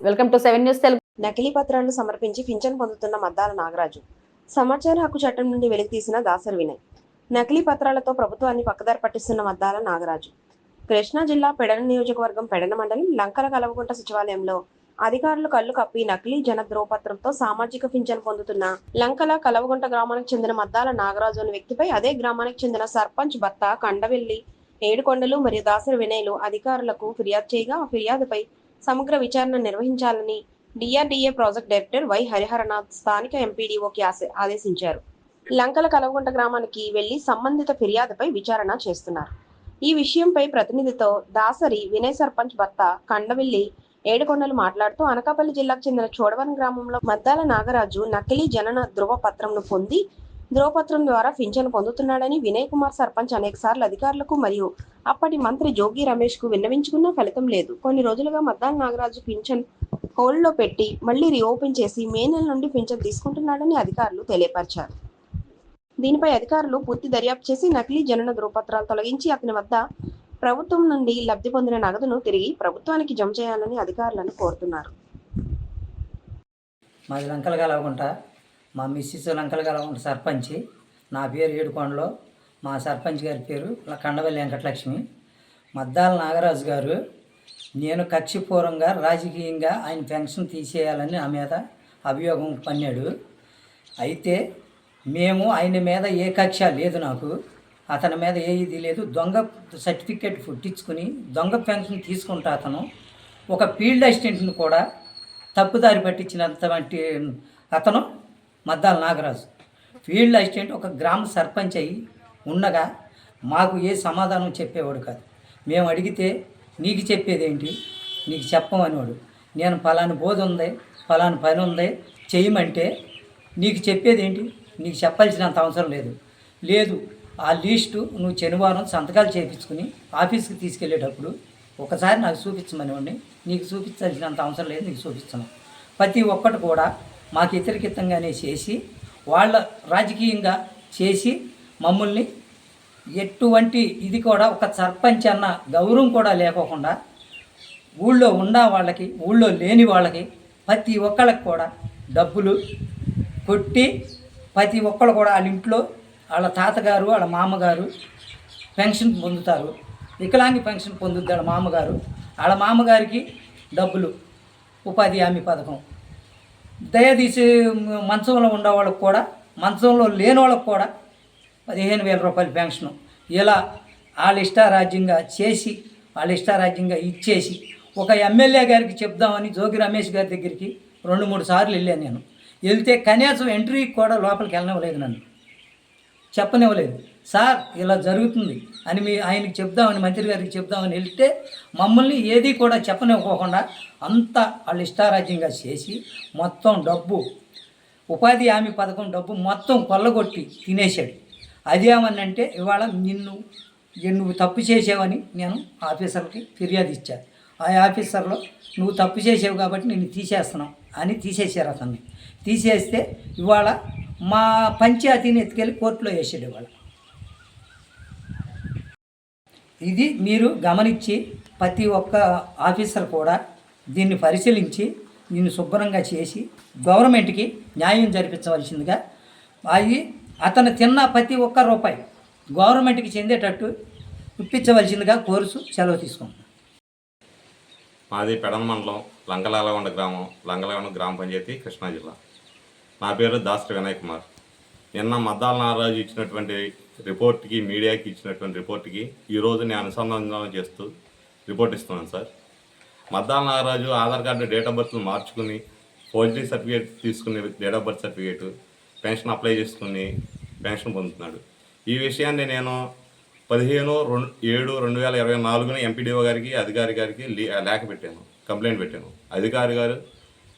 Welcome to seven news Telugu నకిలీ పత్రాలను సమర్పించి పింఛన్ పొందుతున్న మద్దాల నాగరాజు. సమాచార హక్కు చట్టం నుండి వెలికి తీసిన దాసర్ వినయ్. నకిలీ పత్రాలతో ప్రభుత్వాన్ని పక్కదారి పట్టిస్తున్న మద్దాల నాగరాజు. కృష్ణా జిల్లా పెడన నియోజకవర్గం పెడన మండలం లంకల కలవకుంట సచివాలయంలో అధికారులు కళ్ళు కప్పి నకిలీ జన ధ్రువపత్రంతో సామాజిక పింఛన్ పొందుతున్న లంకల కలవగుంట గ్రామానికి చెందిన మద్దాల నాగరాజు అనే వ్యక్తిపై అదే గ్రామానికి చెందిన సర్పంచ్ భర్త కండవెల్లి ఏడుకొండలు మరియు దాసరి వినయ్లు అధికారులకు ఫిర్యాదు చేయగా ఆ ఫిర్యాదుపై సమగ్ర విచారణ నిర్వహించాలని DRDA project director Y Hariharanath స్థానిక ఎంపీడీఓకి ఆదేశించారు. లంకల కలవగుంట గ్రామానికి వెళ్ళి సంబంధిత ఫిర్యాదుపై విచారణ చేస్తున్నారు. ఈ విషయంపై ప్రతినిధితో దాసరి వినయ్ సర్పంచ్ భర్త కండవిల్లి ఏడుకొండలు మాట్లాడుతూ అనకాపల్లి జిల్లాకు చెందిన చోడవరం గ్రామంలో మద్దాల నాగరాజు నకిలీ జనన ధృవపత్రంను పొంది ధృవపత్రం ద్వారా పింఛను పొందుతున్నాడని వినయ్ కుమార్ సర్పంచ్ అనేకసార్లు అధికారులకు మరియు అప్పటి మంత్రి జోగి రమేష్కు విన్నవించుకున్నా ఫలితం లేదు. కొన్ని రోజులుగా మద్దాల నాగరాజు పింఛన్ హోల్డ్లో పెట్టి మళ్ళీ రీఓపెన్ చేసి మే నెల నుండి పింఛన్ తీసుకుంటున్నాడని అధికారులు తెలియపరిచారు. దీనిపై అధికారులు పూర్తి దర్యాప్తు చేసి నకిలీ జనన ధృవపత్రాలు తొలగించి అతని వద్ద ప్రభుత్వం నుండి లబ్ధి పొందిన నగదును తిరిగి ప్రభుత్వానికి జమ చేయాలని అధికారులను కోరుతున్నారు. మాది లంకలు కలవకుంట మా మిస్సెస్ లంకలు గల సర్పంచ్. నా పేరు ఏడుకొండలో. మా సర్పంచ్ గారి పేరు కండవల్లి వెంకటలక్ష్మి. మద్దాల నాగరాజు గారు నేను కక్షిపూర్వంగా రాజకీయంగా ఆయన పెన్షన్ తీసేయాలని నా మీద అభియోగం పన్నాడు. అయితే మేము ఆయన మీద ఏ కక్ష లేదు నాకు. అతని మీద ఏ ఇది లేదు. దొంగ సర్టిఫికేట్ పుట్టించుకుని దొంగ పెన్షన్ తీసుకుంటా అతను. ఒక ఫీల్డ్ అసిస్టెంట్ని కూడా తప్పుదారి పట్టించినంతవంటి అతను మద్దాల నాగరాజు. ఫీల్డ్ అసిస్టెంట్ ఒక గ్రామ సర్పంచ్ అయి ఉండగా మాకు ఏ సమాధానం చెప్పేవాడు కాదు. మేము అడిగితే నీకు చెప్పేదేంటి? నీకు చెప్పమనేవాడు. నేను ఫలాని బోధ ఉంది ఫలాని పని ఉంది చేయమంటే నీకు చెప్పేదేంటి? నీకు చెప్పాల్సినంత అవసరం లేదు. లేదు ఆ లీస్టు నువ్వు శనివారం సంతకాలు చేయించుకుని ఆఫీస్కి తీసుకెళ్ళేటప్పుడు ఒకసారి నాకు చూపించమనివ్వండి నీకు చూపించాల్సినంత అవసరం లేదు నీకు చూపిస్తున్నాను ప్రతి ఒక్కటి కూడా మాకు వ్యతిరేకితంగానే చేసి వాళ్ళ రాజకీయంగా చేసి మమ్మల్ని ఎటువంటి ఇది కూడా ఒక సర్పంచ్ అన్న గౌరవం కూడా లేకోకుండా ఊళ్ళో ఉన్న వాళ్ళకి ఊళ్ళో లేని వాళ్ళకి ప్రతి ఒక్కళ్ళకి కూడా డబ్బులు కొట్టి ప్రతి ఒక్కళ్ళు కూడా వాళ్ళ ఇంట్లో వాళ్ళ తాతగారు వాళ్ళ మామగారు పెన్షన్ పొందుతారు. వికలాంగి పెన్షన్ పొందుద్ది వాళ్ళ మామగారు. వాళ్ళ మామగారికి డబ్బులు ఉపాధి హామీ పథకం. దయదీసి మంచంలో ఉండేవాళ్ళకి కూడా మంచంలో లేని వాళ్ళకి కూడా పదిహేను వేల రూపాయల పెన్షను. ఇలా వాళ్ళ ఇష్టారాజ్యంగా చేసి వాళ్ళ ఇష్టారాజ్యంగా ఇచ్చేసి ఒక ఎమ్మెల్యే గారికి చెప్దామని జోగి రమేష్ గారి దగ్గరికి రెండు మూడు సార్లు వెళ్ళాను నేను. వెళ్తే కనీసం ఎంట్రీకి కూడా లోపలికి వెళ్ళనివ్వలేదు నన్ను. చెప్పనివ్వలేదు. సార్ ఇలా జరుగుతుంది. అని మీ ఆయనకి చెప్దామని మంత్రి గారికి చెప్దామని వెళ్తే మమ్మల్ని ఏది కూడా చెప్పనివ్వకుండా అంతా వాళ్ళు ఇష్టారాజ్యంగా చేసి మొత్తం డబ్బు ఉపాధి హామీ పథకం డబ్బు మొత్తం కొల్లగొట్టి తినేశాడు. అదేమనంటే ఇవాళ నిన్ను నువ్వు తప్పు చేసావని నేను ఆఫీసర్కి ఫిర్యాదు ఇచ్చాను ఆ ఆఫీసర్లో నువ్వు తప్పు చేసావు కాబట్టి నిన్ను తీసేస్తున్నావు అని తీసేసారు అతన్ని. తీసేస్తే ఇవాళ మా పంచాయతీని ఎత్తుకెళ్ళి కోర్టులో వేసాడు ఇవాళ ఇది మీరు గమనించి ప్రతి ఒక్క ఆఫీసర్ కూడా దీన్ని పరిశీలించి దీన్ని శుభ్రంగా చేసి గవర్నమెంట్కి న్యాయం జరిపించవలసిందిగా. అవి అతను తిన్న ప్రతి ఒక్క రూపాయి గవర్నమెంట్కి చెందేటట్టు ఇప్పించవలసిందిగా కోర్సు సెలవు తీసుకుంటున్నాను. మాది పెడన మండలం లంగలాలగొండ గ్రామం లంగలగొండ గ్రామ పంచాయతీ కృష్ణా జిల్లా. నా పేరు దాసరి వినయ్ కుమార్. నిన్న మద్దాల నారాజు ఇచ్చినటువంటి రిపోర్ట్కి మీడియాకి ఇచ్చినటువంటి రిపోర్ట్కి ఈరోజు నేను అనుసంధానం చేస్తూ రిపోర్ట్ ఇస్తున్నాను sir. Maddala Nagaraju Aadhaar card date of బర్త్ను మార్చుకుని ఫోర్జరీ సర్టిఫికేట్ తీసుకుని date of birth certificate pension apply చేసుకుని పెన్షన్ పొందుతున్నాడు. ఈ విషయాన్ని నేను పదిహేను రెండు ఏడు రెండు వేల ఇరవై నాలుగున ఎంపీడీఓ గారికి అధికారి గారికి లేఖ పెట్టాను కంప్లైంట్ పెట్టాను. అధికారి గారు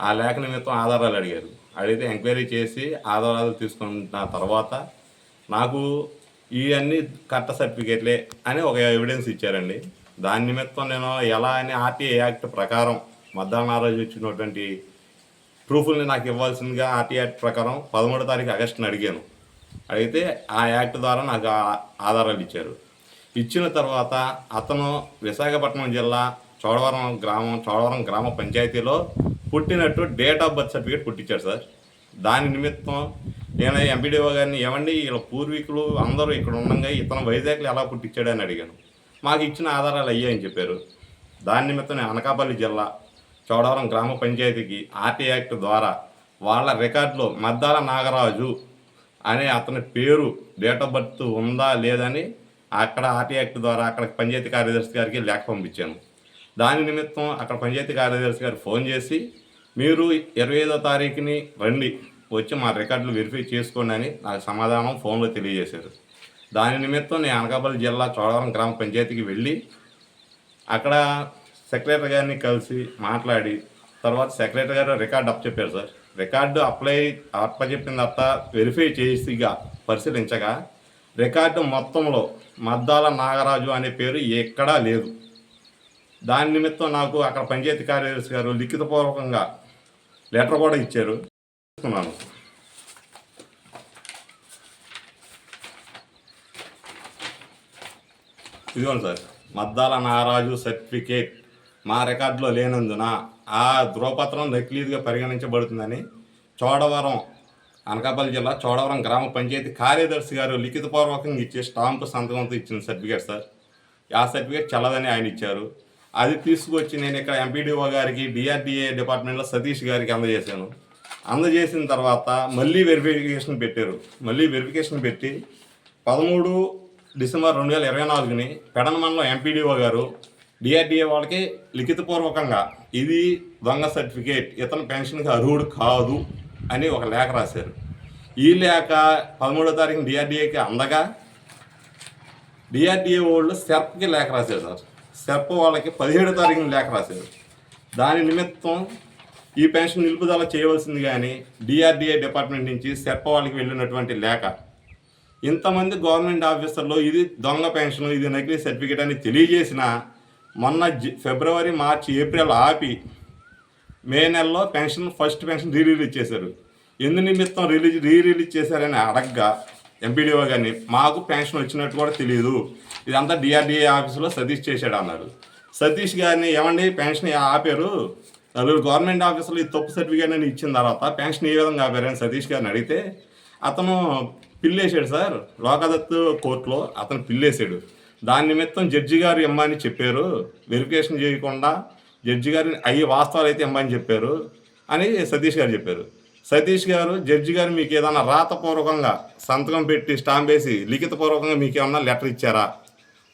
ఆ లేఖ నిమిత్తం ఆధారాలు అడిగారు. అడిగితే ఎంక్వైరీ చేసి ఆధారాలు తీసుకున్న తర్వాత నాకు ఇవన్నీ కట్ట సర్టిఫికేట్లే అని ఒక ఎవిడెన్స్ ఇచ్చారండి. దాని నిమిత్తం నేను ఎలా అని ఆర్టీఐ యాక్ట్ ప్రకారం మధ్యాహ్న రోజు ఇచ్చినటువంటి ప్రూఫ్ని నాకు ఇవ్వాల్సిందిగా ఆర్టీ యాక్ట్ ప్రకారం పదమూడో తారీఖు ఆగస్టుని అడిగాను. అడిగితే ఆ యాక్ట్ ద్వారా నాకు ఆధారాలు ఇచ్చారు. ఇచ్చిన తర్వాత అతను విశాఖపట్నం జిల్లా చోడవరం గ్రామం చోడవరం గ్రామ పంచాయతీలో పుట్టినట్టు డేట్ ఆఫ్ బర్త్ సర్టిఫికేట్ పుట్టించాడు సార్. దాని నిమిత్తం నేను ఎంపీడీఓ గారిని ఏమండి వీళ్ళ పూర్వీకులు అందరూ ఇక్కడ ఉండగా ఇతను వైజాగ్లో ఎలా పుట్టించాడు అని అడిగాను. మాకు ఇచ్చిన ఆధారాలు అయ్యాయని చెప్పారు. దాని నిమిత్తం నేను అనకాపల్లి జిల్లా చోడవరం గ్రామ పంచాయతీకి ఆర్టీ యాక్ట్ ద్వారా వాళ్ళ రికార్డులో మద్దాల నాగరాజు అనే అతని పేరు డేట్ ఆఫ్ బర్త్ ఉందా లేదని అక్కడ ఆర్టీ యాక్ట్ ద్వారా అక్కడ పంచాయతీ కార్యదర్శి గారికి లేఖ పంపించాను. దాని నిమిత్తం అక్కడ పంచాయతీ కార్యదర్శి గారు ఫోన్ చేసి మీరు ఇరవై ఐదో తారీఖుని రండి వచ్చి మా రికార్డులు వెరిఫై చేసుకోండి అని నాకు సమాధానం ఫోన్లో తెలియజేశారు. దాని నిమిత్తం నేను అనకాపల్లి జిల్లా చోడవరం గ్రామ పంచాయతీకి వెళ్ళి అక్కడ సెక్రటరీ గారిని కలిసి మాట్లాడి తర్వాత సెక్రటరీ గారు రికార్డు అప్ చెప్పారు సార్. రికార్డు అప్లై అప్పచెప్పిన తర్వాత వెరిఫై చేసిగా పరిశీలించగా రికార్డు మొత్తంలో మద్దాల నాగరాజు అనే పేరు ఎక్కడా లేదు. దాని నిమిత్తం నాకు అక్కడ పంచాయతీ కార్యదర్శి గారు లిఖితపూర్వకంగా లెటర్ కూడా ఇచ్చారు. తీసుకున్నాను ఇదిగోండి సార్ మద్దాల నారాజు సర్టిఫికేట్ మా రికార్డులో లేనందున ఆ ధ్రువపత్రం నకిలీదిగా పరిగణించబడుతుందని చోడవరం అనకాపల్లి జిల్లా చోడవరం గ్రామ పంచాయతీ కార్యదర్శి గారు లిఖితపూర్వకంగా ఇచ్చే స్టాంపు సంతకంతో ఇచ్చిన సర్టిఫికేట్ సార్. ఆ సర్టిఫికేట్ చల్లదని ఆయన ఇచ్చారు. అది తీసుకొచ్చి నేను ఇక్కడ ఎంపీడీఓ గారికి డిఆర్డిఏ డిపార్ట్మెంట్లో సతీష్ గారికి అందజేశాను. అందజేసిన తర్వాత మళ్ళీ వెరిఫికేషన్ పెట్టారు. మళ్ళీ వెరిఫికేషన్ పెట్టి పదమూడు డిసెంబర్ రెండు వేల ఇరవై నాలుగుని పెడనమండలం ఎంపీడీఓ గారు డిఆర్డిఏ వాళ్ళకి లిఖితపూర్వకంగా ఇది దొంగ సర్టిఫికేట్ ఇతను పెన్షన్కి అర్హుడు కాదు అని ఒక లేఖ రాశారు. ఈ లేఖ పదమూడో తారీఖున డిఆర్డిఏకి అందగా డిఆర్డిఏ వాళ్ళు సెర్ప్కి లేఖ రాశారు సార్. సెర్ప వాళ్ళకి పదిహేడో తారీఖున లేఖ రాశారు. దాని నిమిత్తం ఈ పెన్షన్ నిలుపుదల చేయవలసింది కానీ డిఆర్డిఏ డిపార్ట్మెంట్ నుంచి సెర్ప వాళ్ళకి వెళ్ళినటువంటి లేఖ. ఇంతమంది గవర్నమెంట్ ఆఫీసర్లు ఇది దొంగ పెన్షన్ ఇది నకిలీ సర్టిఫికేట్ అని తెలియజేసిన మొన్న ఫిబ్రవరి మార్చి ఏప్రిల్ ఆపి మే నెలలో pension first pension re release చేశారు. ఎందు నిమిత్తం రిలీజ్ రీ రిలీజ్ చేశారని అడగ్గా ఎంపీడీఓ గారిని మాకు పెన్షన్ వచ్చినట్టు కూడా తెలియదు ఇదంతా డిఆర్డిఏ ఆఫీసులో సతీష్ చేశాడు అన్నారు. సతీష్ గారిని ఏమండి పెన్షన్ ఆపారు. నలుగురు గవర్నమెంట్ ఆఫీసులో ఈ తప్పు సర్టిఫికేట్ అని ఇచ్చిన తర్వాత పెన్షన్ ఏ విధంగా ఆపారని సతీష్ గారిని అడిగితే అతను పిల్లేశాడు సార్. లోకాదత్ కోర్టులో అతను పిల్లేసాడు దాని నిమిత్తం జడ్జి గారు ఇమ్మని చెప్పారు. వెరిఫికేషన్ చేయకుండా జడ్జి గారిని అయ్యి వాస్తవాలు అయితే ఇమ్మని చెప్పారు అని సతీష్ గారు చెప్పారు. సతీష్ గారు జడ్జి గారు మీకు ఏదైనా రాతపూర్వకంగా సంతకం పెట్టి స్టాంప్ వేసి లిఖితపూర్వకంగా మీకు ఏమన్నా లెటర్ ఇచ్చారా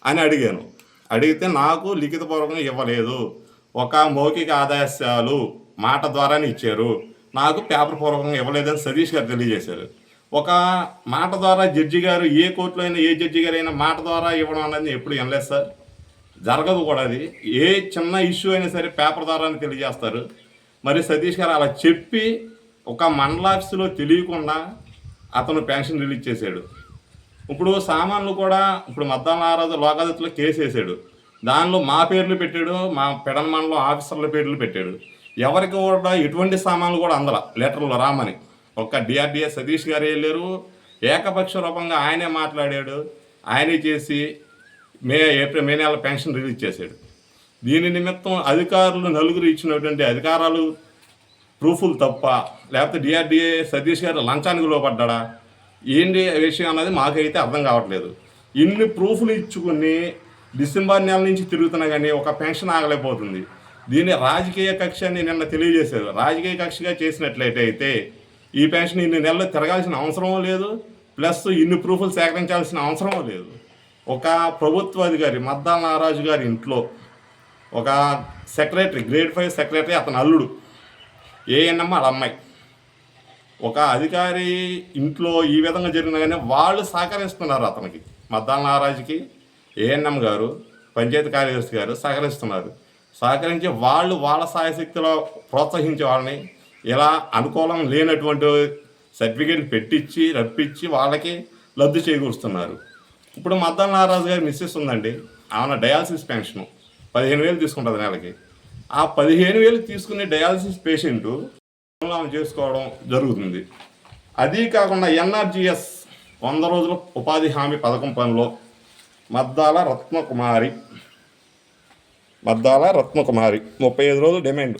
అని అడిగాను. అడిగితే నాకు లిఖితపూర్వకంగా ఇవ్వలేదు. ఒక మౌఖిక ఆదేశాలు మాట ద్వారానే ఇచ్చారు. నాకు పేపర్ పూర్వకంగా ఇవ్వలేదని సతీష్ గారు తెలియజేశారు. ఒక మాట ద్వారా జడ్జి గారు ఏ కోర్టులో అయినా ఏ జడ్జి గారు అయినా మాట ద్వారా ఇవ్వడం అనేది ఎప్పుడు వినలేదు సార్. జరగదు కూడా అది. ఏ చిన్న ఇష్యూ అయినా సరే పేపర్ ద్వారానే తెలియజేస్తారు. మరి సతీష్ గారు అలా చెప్పి ఒక మండల ఆఫీసులో తెలియకుండా అతను పెన్షన్ రిలీజ్ చేశాడు. ఇప్పుడు సామాన్లు కూడా ఇప్పుడు మద్దాల ఆరాధ లోకాదత్తులో కేసు వేసాడు దానిలో మా పేర్లు పెట్టాడు మా పెడన మండలం ఆఫీసర్ల పేర్లు పెట్టాడు. ఎవరికి కూడా ఎటువంటి సామాన్లు కూడా అందల లెటర్లు రామని. ఒక్క డిఆర్డిఏ సతీష్ గారు వెళ్ళారు ఏకపక్ష రూపంగా ఆయనే మాట్లాడాడు ఆయనే చేసి మే ఏప్రిల్ మే నెల పెన్షన్ రిలీజ్ చేశాడు. దీని నిమిత్తం అధికారులు నలుగురు ఇచ్చినటువంటి అధికారాలు ప్రూఫ్లు తప్ప. లేకపోతే డిఆర్డిఏ సతీష్ గారు లంచానికి లోపడ్డా ఏంటి విషయం అన్నది మాకైతే అర్థం కావట్లేదు. ఇన్ని ప్రూఫ్లు ఇచ్చుకుని డిసెంబర్ నెల నుంచి తిరుగుతున్నా కానీ ఒక పెన్షన్ ఆగలేకపోతుంది. దీన్ని రాజకీయ కక్ష అని నిన్న తెలియజేశారు. రాజకీయ కక్షగా చేసినట్లయితే అయితే ఈ పెన్షన్ ఇన్ని నెలలు తిరగాల్సిన అవసరం లేదు. ప్లస్ ఇన్ని ప్రూఫ్లు సేకరించాల్సిన అవసరం లేదు. ఒక ప్రభుత్వ అధికారి మద్దాల నారాజు గారి ఇంట్లో ఒక సెక్రటరీ గ్రేడ్ ఫైవ్ సెక్రటరీ అతని అల్లుడు ఏఎన్ఎం వాళ్ళ అమ్మాయి. ఒక అధికారి ఇంట్లో ఈ విధంగా జరిగినా కానీ వాళ్ళు సహకరిస్తున్నారు అతనికి. మద్దాల నారాజుకి ఏఎన్ఎం గారు పంచాయతీ కార్యదర్శి గారు సహకరిస్తున్నారు. సహకరించి వాళ్ళు వాళ్ళ సాయశక్తిలో ప్రోత్సహించే వాళ్ళని ఇలా అనుకూలం లేనటువంటి సర్టిఫికేట్ పెట్టించి రప్పించి వాళ్ళకి లబ్ధి చేకూరుస్తున్నారు. ఇప్పుడు మద్దాల నారాజు గారి మిస్సెస్ ఉందండి. ఆమె డయాలసిస్ పెన్షన్. పదిహేను వేలు తీసుకుంటుంది నెలకి. ఆ పదిహేను వేలు తీసుకునే డయాలసిస్ పేషెంటు ఆమె చేసుకోవడం జరుగుతుంది. అది కాకుండా ఎన్ఆర్జిఎస్ వంద రోజుల ఉపాధి హామీ పథకం పనిలో మద్దాల రత్నకుమారి మద్దాల రత్నకుమారి ముప్పై ఐదు రోజులు డిమాండ్.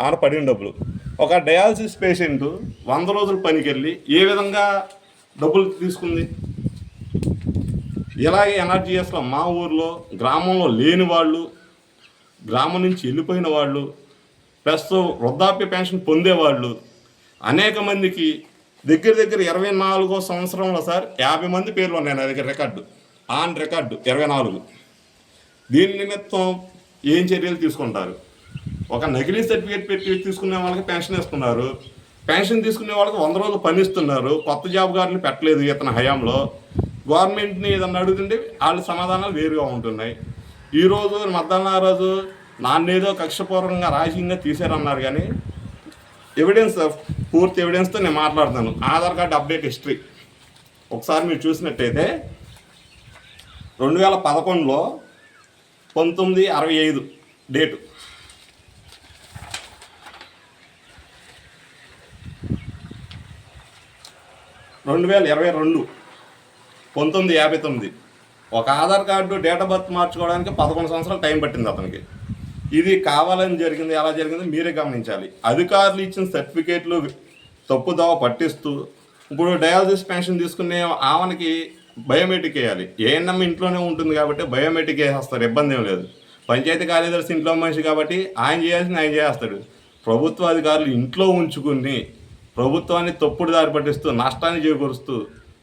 ఆడ పడిన డబ్బులు. ఒక డయాలసిస్ పేషెంట్ వంద రోజుల పనికి వెళ్ళి ఏ విధంగా డబ్బులు తీసుకుంది? ఇలాగే ఎన్ఆర్జిఎస్లో మా ఊర్లో గ్రామంలో లేని వాళ్ళు గ్రామం నుంచి వెళ్ళిపోయిన వాళ్ళు ప్రస్తుతం వృద్ధాప్య పెన్షన్ పొందేవాళ్ళు అనేక మందికి దగ్గర దగ్గర ఇరవై నాలుగో సంవత్సరంలో సార్ యాభై మంది పేర్లు ఉన్నాయి నా దగ్గర రికార్డు. ఆన్ రికార్డు ఇరవై నాలుగు. దీని నిమిత్తం ఏం చర్యలు తీసుకుంటారు? ఒక నకిలీ సర్టిఫికేట్ పెట్టి తీసుకునే వాళ్ళకి పెన్షన్ ఇస్తున్నారు పెన్షన్ తీసుకునే వాళ్ళకి వంద రోజులు పనిస్తున్నారు కొత్త జాబ్ గారిని పెట్టలేదు ఇతని హయాంలో. గవర్నమెంట్ని ఏదన్నా అడుగుతుంటే వాళ్ళ సమాధానాలు వేరుగా ఉంటున్నాయి. ఈరోజు మధ్యాహ్నం రోజు నాన్నేదో కక్షపూర్వకంగా రాజకీయంగా తీసారన్నారు కానీ ఎవిడెన్స్ పూర్తి ఎవిడెన్స్తో నేను మాట్లాడుతాను. ఆధార్ కార్డు అప్డేట్ హిస్టరీ ఒకసారి మీరు చూసినట్టయితే రెండు వేల పదకొండులో పంతొమ్మిది అరవై ఐదు డేటు రెండు వేల ఇరవై రెండు పంతొమ్మిది యాభై తొమ్మిది. ఒక Aadhaar card date of birth మార్చుకోవడానికి పదకొండు సంవత్సరాలు టైం పట్టింది అతనికి. ఇది కావాలని జరిగింది ఎలా జరిగిందో మీరే గమనించాలి. అధికారులు ఇచ్చిన సర్టిఫికేట్లు తప్పుదోవ పట్టిస్తూ ఇప్పుడు డయాలసిస్ పెన్షన్ తీసుకునే ఆమెకి బయోమెట్రిక్ వేయాలి. ఏఎన్ఎం ఇంట్లోనే ఉంటుంది కాబట్టి బయోమెట్రిక్ వేసేస్తారు ఇబ్బంది ఏం లేదు. పంచాయతీ కార్యదర్శి ఇంట్లో మనిషి కాబట్టి ఆయన చేయాల్సింది ఆయన చేస్తాడు. ప్రభుత్వ అధికారులు ఇంట్లో ఉంచుకుని ప్రభుత్వాన్ని తప్పుడు దారి పట్టిస్తూ నష్టాన్ని చేకూరుస్తూ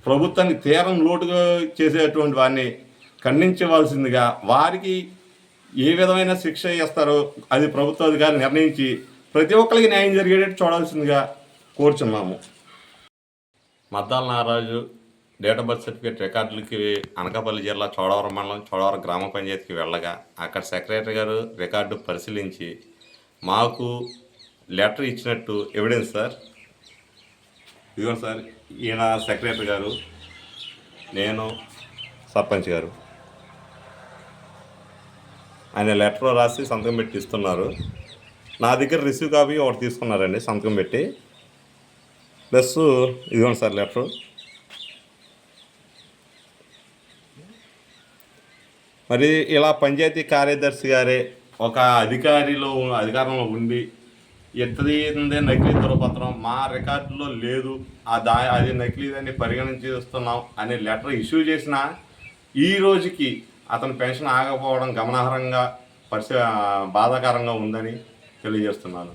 ప్రభుత్వానికి తీరం లోటుగా చేసేటువంటి వారిని ఖండించవలసిందిగా వారికి ఏ విధమైన శిక్ష ఇస్తారో అది ప్రభుత్వ అధికారులు నిర్ణయించి ప్రతి ఒక్కరికి న్యాయం జరిగేటట్టు చూడాల్సిందిగా కోరుచున్నాము. Maddala Naraju date of birth certificate రికార్డులకి Anakapalli జిల్లా చోడవరం మండలం చోడవరం గ్రామ పంచాయతీకి వెళ్ళగా అక్కడ సెక్రటరీ గారు రికార్డు పరిశీలించి మాకు లెటర్ ఇచ్చినట్టు ఎవిడెన్స్ సార్. ఇదిగోండి సార్ ఈయన సెక్రటరీ గారు నేను సర్పంచ్ గారు. ఆయన లెటర్ రాసి సంతకం పెట్టి ఇస్తున్నారు. నా దగ్గర రిసీవ్ కాపీ ఒకటి తీసుకున్నారండి సంతకం పెట్టి. ప్లస్ ఇదిగోండి సార్ లెటర్. మరి ఇలా పంచాయతీ కార్యదర్శి గారే ఒక అధికారిలో అధికారంలో ఉండి ఎత్తది నకిలీ ధృవపత్రం. మా రికార్డులో లేదు. ఆ దా అది నకిలీదని పరిగణించేస్తున్నాం అనే లెటర్ ఇష్యూ చేసిన ఈ రోజుకి అతని పెన్షన్ ఆగకపోవడం గమనార్హంగా పరిశ బాధాకరంగా ఉందని తెలియజేస్తున్నాను.